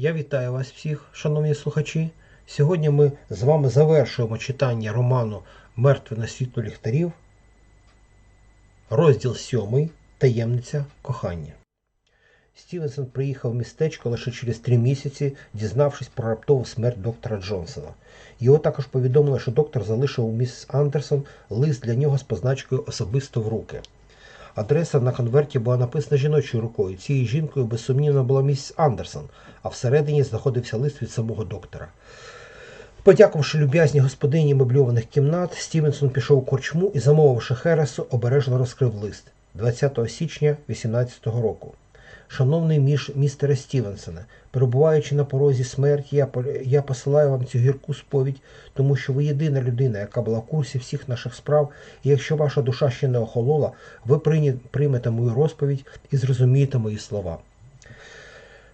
Я вітаю вас всіх, шановні слухачі. Сьогодні ми з вами завершуємо читання роману Мертві на світло ліхтарів, розділ 7 Таємниця кохання. Стівенсон приїхав в містечко лише через три місяці, дізнавшись про раптову смерть доктора Джонсона. Його також повідомили, що доктор залишив у місіс Андерсон лист для нього з позначкою особисто в руки. Адреса на конверті була написана жіночою рукою. Цією жінкою безсумнівно була місіс Андерсон, а всередині знаходився лист від самого доктора. Подякувавши люб'язній господині мебльованих кімнат, Стівенсон пішов у корчму і, замовивши Хересу, обережно розкрив лист 20 січня 18-го року. Шановний між містере Стівенсоне, перебуваючи на порозі смерті, я, я посилаю вам цю гірку сповідь, тому що ви єдина людина, яка була в курсі всіх наших справ, і якщо ваша душа ще не охолола, ви приймете мою розповідь і зрозумієте мої слова.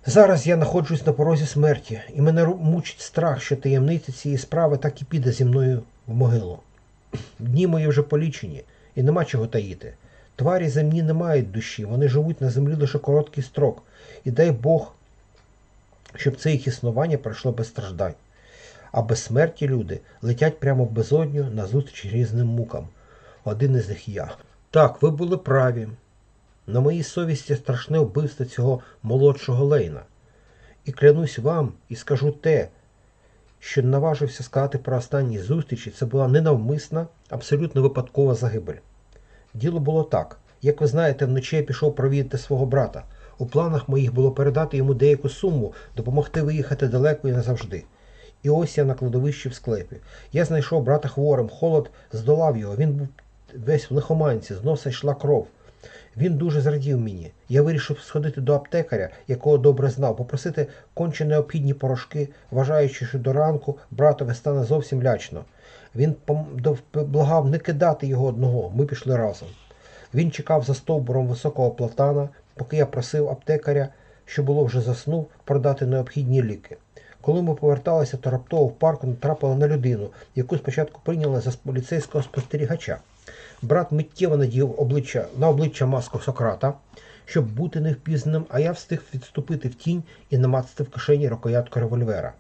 Зараз я знаходжусь на порозі смерті, і мене мучить страх, що таємниця цієї справи так і піде зі мною в могилу. Дні мої вже полічені, і нема чого таїти. Тварі земні не мають душі, вони живуть на землі лише короткий строк, і дай Бог, щоб це їх існування пройшло без страждань. А безсмерті люди летять прямо в безодню назустріч різним мукам. Один із них я. Так, ви були праві. На моїй совісті страшне вбивство цього молодшого Лейна. І клянусь вам і скажу те, що наважився сказати про останні зустрічі, це була ненавмисна, абсолютно випадкова загибель. Діло було так. Як ви знаєте, вночі я пішов провідати свого брата. У планах моїх було передати йому деяку суму, допомогти виїхати далеко і назавжди. І ось я на кладовищі в склепі. Я знайшов брата хворим, холод здолав його. Він був весь в лихоманці, з носа йшла кров. Він дуже зрадів мені. Я вирішив сходити до аптекаря, якого добре знав, попросити конче необхідні порошки, вважаючи, що до ранку братове стане зовсім лячно. Він благав не кидати його одного. Ми пішли разом. Він чекав за стовбуром високого платана, поки я просив аптекаря, що було вже заснув, продати необхідні ліки. Коли ми поверталися, то раптово в парку натрапили на людину, яку спочатку прийняли за поліцейського спостерігача. Брат миттєво надів обличчя, на обличчя маску Сократа, щоб бути невпізнаним, а я встиг відступити в тінь і намацати в кишені рукоятку револьвера.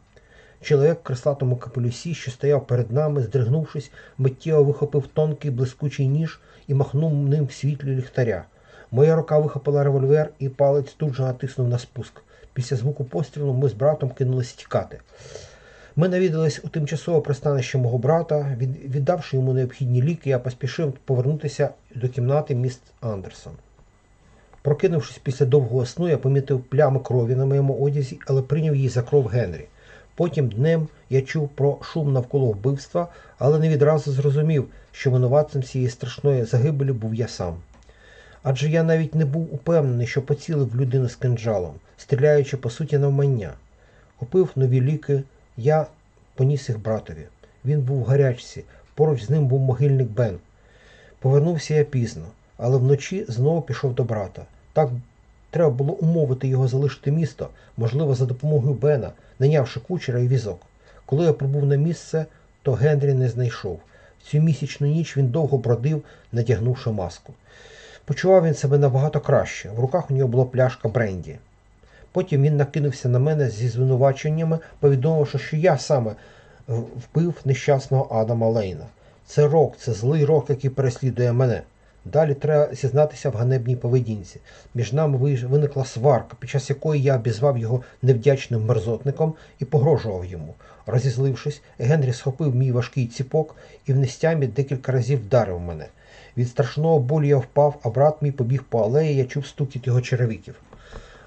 Чоловік в креслатому капелюсі, що стояв перед нами, здригнувшись, миттєво вихопив тонкий блискучий ніж і махнув ним в світлі ліхтаря. Моя рука вихопила револьвер і палець тут же натиснув на спуск. Після звуку пострілу ми з братом кинулись тікати. Ми навідались у тимчасове пристанище мого брата. Від- Віддавши йому необхідні ліки, я поспішив повернутися до кімнати міст Андерсон. Прокинувшись після довгого сну, я помітив плями крові на моєму одязі, але прийняв її за кров Генрі. Потім днем я чув про шум навколо вбивства, але не відразу зрозумів, що винуватцем цієї страшної загибелі був я сам. Адже я навіть не був упевнений, що поцілив людину з кинджалом, стріляючи по суті навмання. Купив нові ліки, я поніс їх братові. Він був в гарячці, поруч з ним був могильник Бен. Повернувся я пізно, але вночі знову пішов до брата. Так треба було умовити його залишити місто, можливо, за допомогою Бена, найнявши кучера і візок. Коли я прибув на місце, то Генрі не знайшов. Цю місячну ніч він довго бродив, надягнувши маску. Почував він себе набагато краще. В руках у нього була пляшка бренді. Потім він накинувся на мене зі звинуваченнями, повідомивши, що я саме вбив нещасного Адама Лейна. Це рок, це злий рок, який переслідує мене. Далі треба зізнатися в ганебній поведінці. Між нами виникла сварка, під час якої я обізвав його невдячним мерзотником і погрожував йому. Розізлившись, Генрі схопив мій важкий ціпок і в нестямі декілька разів вдарив мене. Від страшного болю я впав, а брат мій побіг по алеї, я чув стукіт його черевиків.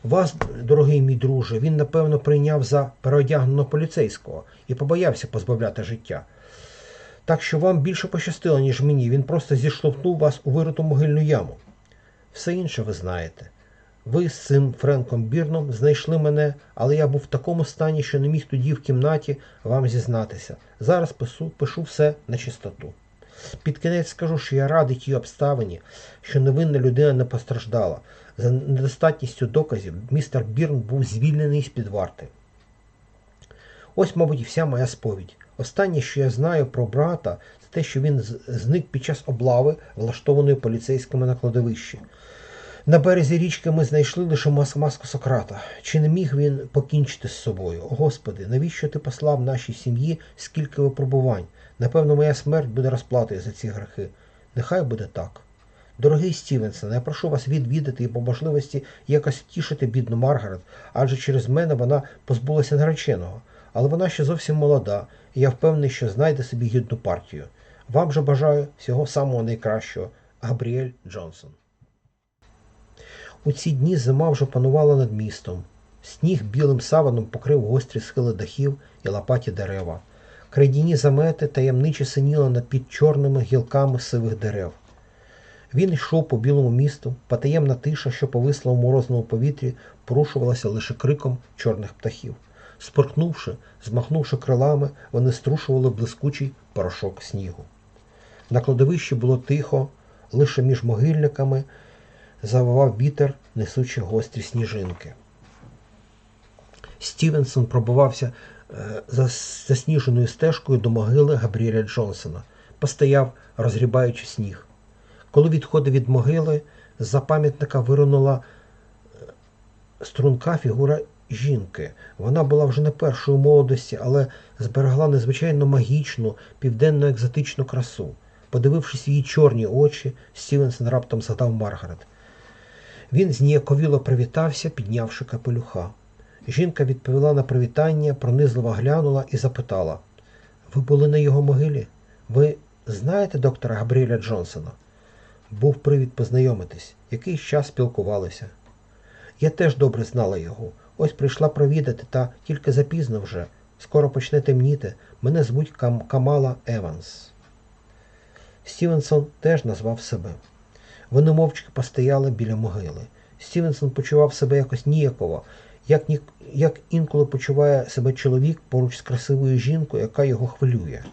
Вас, дорогий мій друже, він напевно прийняв за переодягненого поліцейського і побоявся позбавляти життя. Так що вам більше пощастило, ніж мені. Він просто зіштовхнув вас у вириту могильну яму. Все інше ви знаєте. Ви з цим Френком Бірном знайшли мене, але я був в такому стані, що не міг тоді в кімнаті вам зізнатися. Зараз пишу, пишу все на чистоту. Під кінець скажу, що я радий тій обставині, що невинна людина не постраждала. За недостатністю доказів містер Бірн був звільнений з-під варти. Ось, мабуть, і вся моя сповідь. Останнє, що я знаю про брата, це те, що він зник під час облави, влаштованої поліцейськими на кладовищі. На березі річки ми знайшли лише мас- маску Сократа. Чи не міг він покінчити з собою? Господи, навіщо ти послав нашій сім'ї скільки випробувань? Напевно, моя смерть буде розплатою за ці грехи. Нехай буде так. Дорогий Стівенсон, я прошу вас відвідати і по можливості якось втішити бідну Маргарет, адже через мене вона позбулася нареченого. Але вона ще зовсім молода, і я впевнений, що знайде собі гідну партію. Вам же бажаю всього самого найкращого. Габріель Джонсон. У ці дні зима вже панувала над містом. Сніг білим саваном покрив гострі схили дахів і лопаті дерева. Крайдіні замети таємниче синіли над під чорними гілками сивих дерев. Він йшов по білому місту, потаємна тиша, що повисла у морозному повітрі, порушувалася лише криком чорних птахів. Споркнувши, змахнувши крилами, вони струшували блискучий порошок снігу. На кладовищі було тихо, лише між могильниками завивав вітер, несучи гострі сніжинки. Стівенсон пробивався за засніженою стежкою до могили Габріеля Джонсона, постояв, розгрібаючи сніг. Коли відходив від могили, з-за пам'ятника виринула е, струнка фігура жінки. Вона була вже не першої молодості, але зберегла незвичайно магічну, південно-екзотичну красу. Подивившись її чорні очі, Стівенсон раптом згадав Маргарет. Він зніяковіло привітався, піднявши капелюха. Жінка відповіла на привітання, пронизливо глянула і запитала: Ви були на його могилі? Ви знаєте доктора Габріеля Джонсона? Був привід познайомитись, якийсь час спілкувалися. Я теж добре знала його. Ось прийшла провідати, та тільки запізно вже. Скоро почне темніти. Мене звуть Кам- Камала Еванс. Стівенсон теж назвав себе. Вони мовчки постояли біля могили. Стівенсон почував себе якось ніяково, як, ні, як інколи почуває себе чоловік поруч з красивою жінкою, яка його хвилює.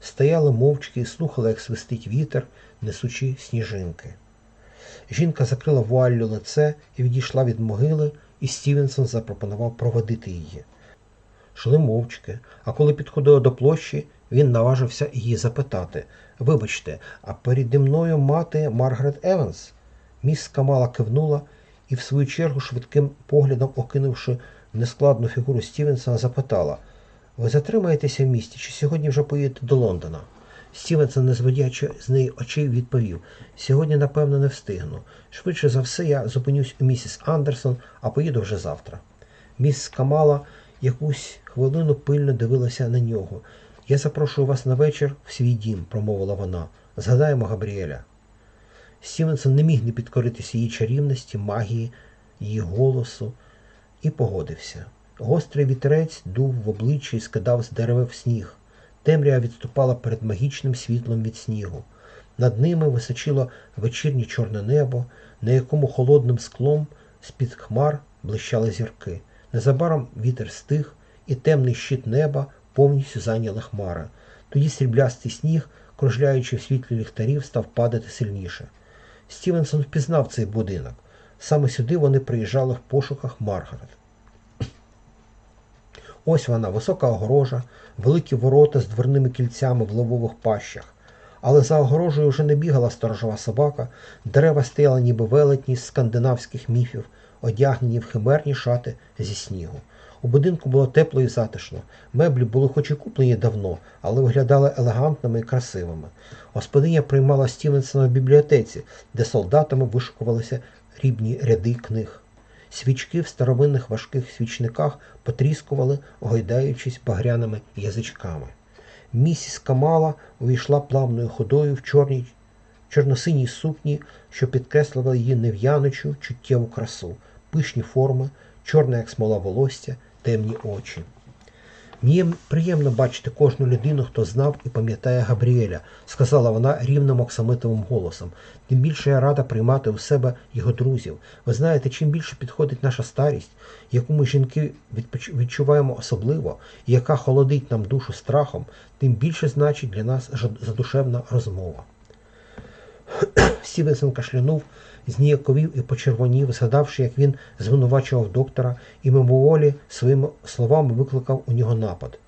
Стояли мовчки і слухали, як свистить вітер, несучи сніжинки. Жінка закрила вуаллю лице і відійшла від могили, і Стівенсон запропонував проводити її. Шли мовчки, а коли підходили до площі, він наважився її запитати Вибачте, а переді мною мати Маргарет Еванс? Міс Камала кивнула і, в свою чергу, швидким поглядом окинувши нескладну фігуру Стівенсона, запитала Ви затримаєтеся в місті, чи сьогодні вже поїдете до Лондона? Стівенсон, не зводячи з неї очей, відповів Сьогодні, напевно, не встигну. Швидше за все, я зупинюсь у місіс Андерсон, а поїду вже завтра. Міс Камала якусь хвилину пильно дивилася на нього. Я запрошую вас на вечір в свій дім, промовила вона. Згадаємо Габріеля. Стівенсон не міг не підкоритися її чарівності, магії, її голосу і погодився. Гострий вітерець дув в обличчя і скидав з дерев сніг. Темрява відступала перед магічним світлом від снігу. Над ними височило вечірнє чорне небо, на якому холодним склом з-під хмар блищали зірки. Незабаром вітер стих, і темний щит неба повністю зайняли хмари. Тоді сріблястий сніг, кружляючи в світлі ліхтарів, став падати сильніше. Стівенсон впізнав цей будинок. Саме сюди вони приїжджали в пошуках Маргарет. Ось вона, висока огорожа, великі ворота з дверними кільцями в лавових пащах. Але за огорожею вже не бігала сторожова собака, дерева стояли ніби велетні з скандинавських міфів, одягнені в химерні шати зі снігу. У будинку було тепло і затишно. Меблі були хоч і куплені давно, але виглядали елегантними і красивими. Господиня приймала Стівенсона в бібліотеці, де солдатами вишукувалися рібні ряди книг. Свічки в старовинних важких свічниках потріскували, огойдаючись багряними язичками. Місіс Камала увійшла плавною ходою в чорній чорносиній сукні, що підкреслила її нев'яночу чуттєву красу, пишні форми, чорне, як смола волосся, темні очі. Мені приємно бачити кожну людину, хто знав і пам'ятає Габріеля, сказала вона рівним оксамитовим голосом. Тим більше я рада приймати у себе його друзів. Ви знаєте, чим більше підходить наша старість, яку ми жінки відчуваємо особливо, і яка холодить нам душу страхом, тим більше значить для нас задушевна розмова. Стівенсон кашлянув, зніяковів і почервонів, згадавши, як він звинувачував доктора і мимоволі своїми словами викликав у нього напад.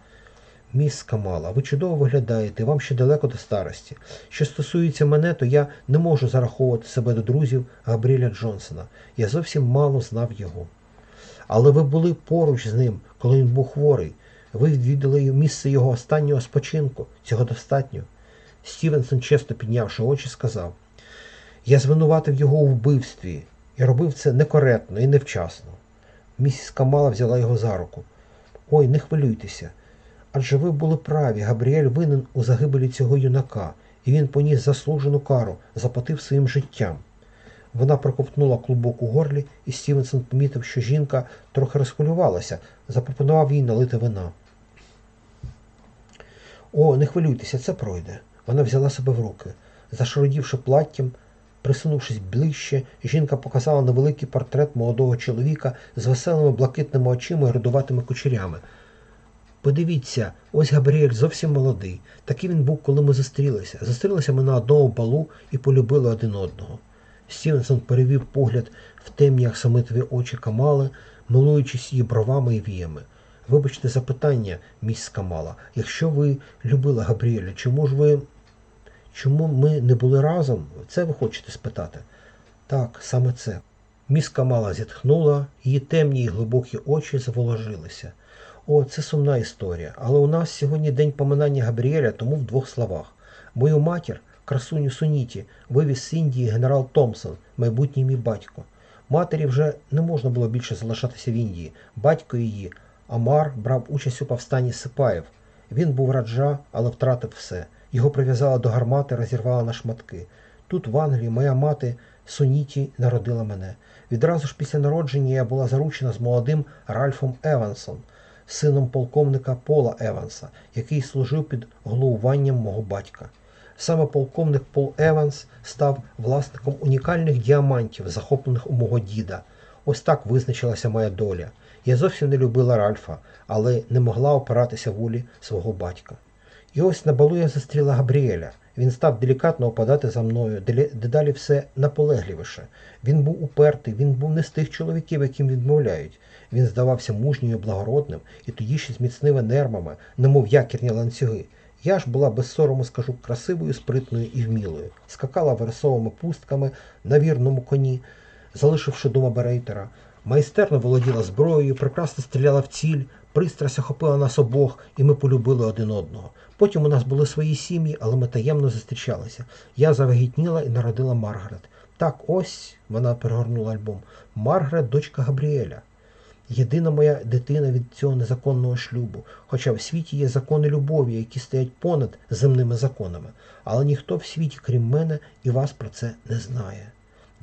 Міс Камала, ви чудово виглядаєте, вам ще далеко до старості. Що стосується мене, то я не можу зараховувати себе до друзів Габріеля Джонсона. Я зовсім мало знав його. Але ви були поруч з ним, коли він був хворий. Ви відвідали місце його останнього спочинку. Цього достатньо. Стівенсон, чесно піднявши очі, сказав: Я звинуватив його у вбивстві. Я робив це некоректно і невчасно. Місіс Камала взяла його за руку. Ой, не хвилюйтеся. Адже ви були праві, Габріель винен у загибелі цього юнака, і він поніс заслужену кару, заплатив своїм життям. Вона проковтнула клубок у горлі, і Стівенсон помітив, що жінка трохи розхвилювалася, запропонував їй налити вина. О, не хвилюйтеся, це пройде. Вона взяла себе в руки. Зашародівши платтям, присунувшись ближче, жінка показала невеликий портрет молодого чоловіка з веселими блакитними очима і рудуватими кучерями. Подивіться, ось Габріель зовсім молодий. Такий він був, коли ми зустрілися. Зустрілися ми на одному балу і полюбили один одного. Стівенсон перевів погляд в темні аксамитові очі Камали, милуючись її бровами і віями. Вибачте запитання, міс Камала, якщо ви любили Габріеля, чому ж ви. Чому ми не були разом? Це ви хочете спитати? Так, саме це. Міс Камала зітхнула, її темні й глибокі очі заволожилися. О, це сумна історія. Але у нас сьогодні день поминання Габріеля, тому в двох словах. Мою матір, красуню Суніті, вивіз з Індії генерал Томпсон, майбутній мій батько. Матері вже не можна було більше залишатися в Індії. Батько її, Амар, брав участь у повстанні Сипаєв. Він був раджа, але втратив все. Його прив'язали до гармати, розірвала на шматки. Тут, в Англії, моя мати Суніті народила мене. Відразу ж після народження я була заручена з молодим Ральфом Евансом, сином полковника Пола Еванса, який служив під головуванням мого батька. Саме полковник Пол Еванс став власником унікальних діамантів, захоплених у мого діда. Ось так визначилася моя доля. Я зовсім не любила Ральфа, але не могла опиратися волі свого батька. І ось на балу я зустріла Габріеля. Він став делікатно опадати за мною, дедалі все наполегливіше. Він був упертий, він був не з тих чоловіків, яким відмовляють. Він здавався мужньою і благородним, і тоді ще з міцними нервами, немов якірні ланцюги. Я ж була без сорому, скажу, красивою, спритною і вмілою. Скакала вересовими пустками на вірному коні, залишивши дома Берейтера. Майстерно володіла зброєю, прекрасно стріляла в ціль, пристрасть охопила нас обох, і ми полюбили один одного. Потім у нас були свої сім'ї, але ми таємно зустрічалися. Я завагітніла і народила Маргарет. Так, ось вона перегорнула альбом. Маргарет, дочка Габріеля. Єдина моя дитина від цього незаконного шлюбу, хоча в світі є закони любові, які стоять понад земними законами. Але ніхто в світі, крім мене і вас, про це не знає.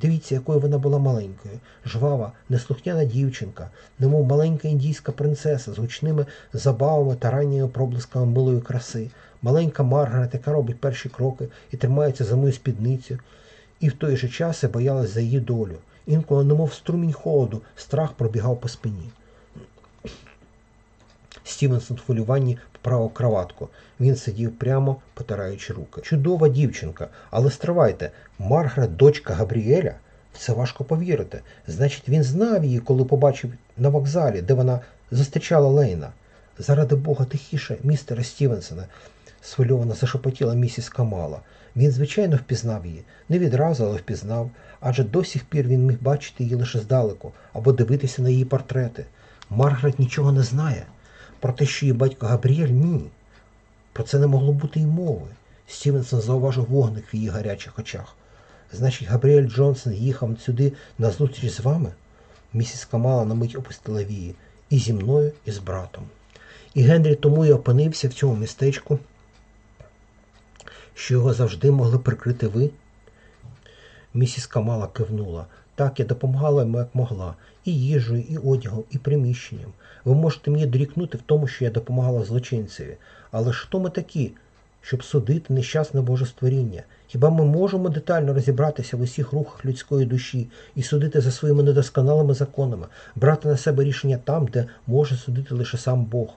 Дивіться, якою вона була маленькою, жвава, неслухняна дівчинка, немов маленька індійська принцеса з гучними забавами та ранніми проблисками милої краси, маленька Маргарет, яка робить перші кроки і тримається за мою спідницю, і в той же час я боялась за її долю. Інколи, немов струмінь холоду, страх пробігав по спині. Стівенсон в хвилюванні поправив краватку. Він сидів прямо, потираючи руки. Чудова дівчинка, але стривайте, Маргарет, дочка Габріеля? В це важко повірити. Значить, він знав її, коли побачив на вокзалі, де вона зустрічала Лейна. Заради Бога, тихіше, містере Стівенсоне, схвильовано зашепотіла місіс Камала. Він, звичайно, впізнав її. Не відразу, але впізнав, адже до сих пір він міг бачити її лише здалеку або дивитися на її портрети. Маргарет нічого не знає. Про те, що її батько Габріель ні. Про це не могло бути й мови. Стівенсон зауважив вогник в її гарячих очах. Значить, Габріель Джонсон їхав сюди на зустріч з вами? Місіс Камала на мить опустила вії. І зі мною, і з братом. І Генрі тому й опинився в цьому містечку, що його завжди могли прикрити ви. Місіс Камала кивнула. Так, я допомагала йому як могла. І їжею, і одягом, і приміщенням. Ви можете мені дорікнути в тому, що я допомагала злочинцеві. Але хто ми такі, щоб судити нещасне Боже створіння? Хіба ми можемо детально розібратися в усіх рухах людської душі і судити за своїми недосконалими законами, брати на себе рішення там, де може судити лише сам Бог?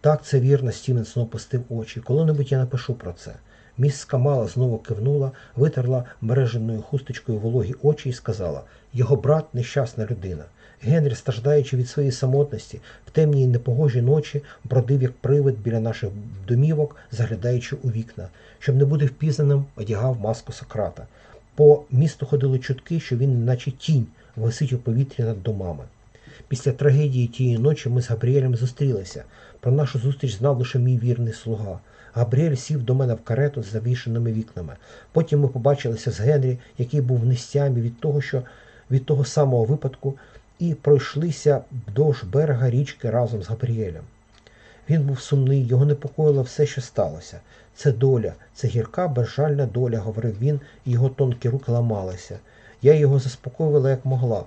Так, це вірно, Стівенсон опустив очі. Коли-небудь я напишу про це. Міс Камала знову кивнула, витерла мереженою хусточкою вологі очі і сказала його брат нещасна людина. Генрі, страждаючи від своєї самотності, в темній непогожі ночі бродив як привид біля наших домівок, заглядаючи у вікна. Щоб не бути впізнаним, одягав маску Сократа. По місту ходили чутки, що він, наче тінь, висить у повітрі над домами. Після трагедії тієї ночі ми з Габріелем зустрілися. Про нашу зустріч знав лише мій вірний слуга. Габріель сів до мене в карету з завішеними вікнами. Потім ми побачилися з Генрі, який був в нестямі від того, що від того самого випадку, і пройшлися вдовж берега річки разом з Габріелем. Він був сумний, його непокоїло все, що сталося. Це доля, це гірка, безжальна доля, говорив він, і його тонкі руки ламалися. Я його заспокоювала як могла.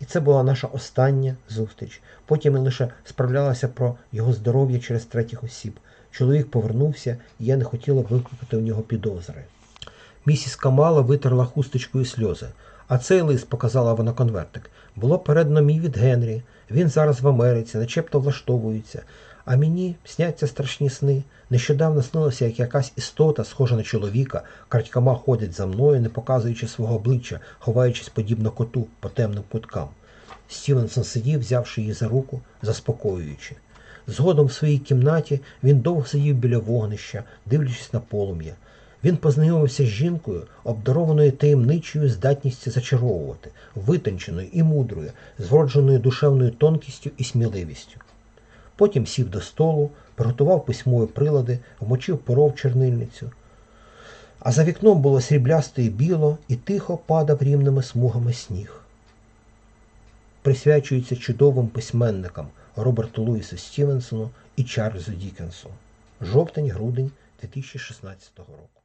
І це була наша остання зустріч. Потім я лише справлялася про його здоров'я через третіх осіб. Чоловік повернувся, і я не хотіла викликати у нього підозри. Місіс Камала витерла хусточкою сльози. А цей лист, показала вона конвертик, було передано мій від Генрі. Він зараз в Америці, начебто влаштовується. А мені сняться страшні сни. Нещодавно снилося, як якась істота, схожа на чоловіка, крадькома ходить за мною, не показуючи свого обличчя, ховаючись подібно коту по темним куткам. Стівенсон сидів, взявши її за руку, заспокоюючи. Згодом в своїй кімнаті він довго сидів біля вогнища, дивлячись на полум'я. Він познайомився з жінкою, обдарованою таємничою здатністю зачаровувати, витонченою і мудрою, з вродженою душевною тонкістю і сміливістю. Потім сів до столу, приготував письмові прилади, вмочив перо в чернильницю. А за вікном було сріблясто і біло, і тихо падав рівними смугами сніг. Присвячується чудовим письменникам Роберту Луїсу Стівенсону і Чарльзу Дікенсу. Жовтень-грудень 2016 року.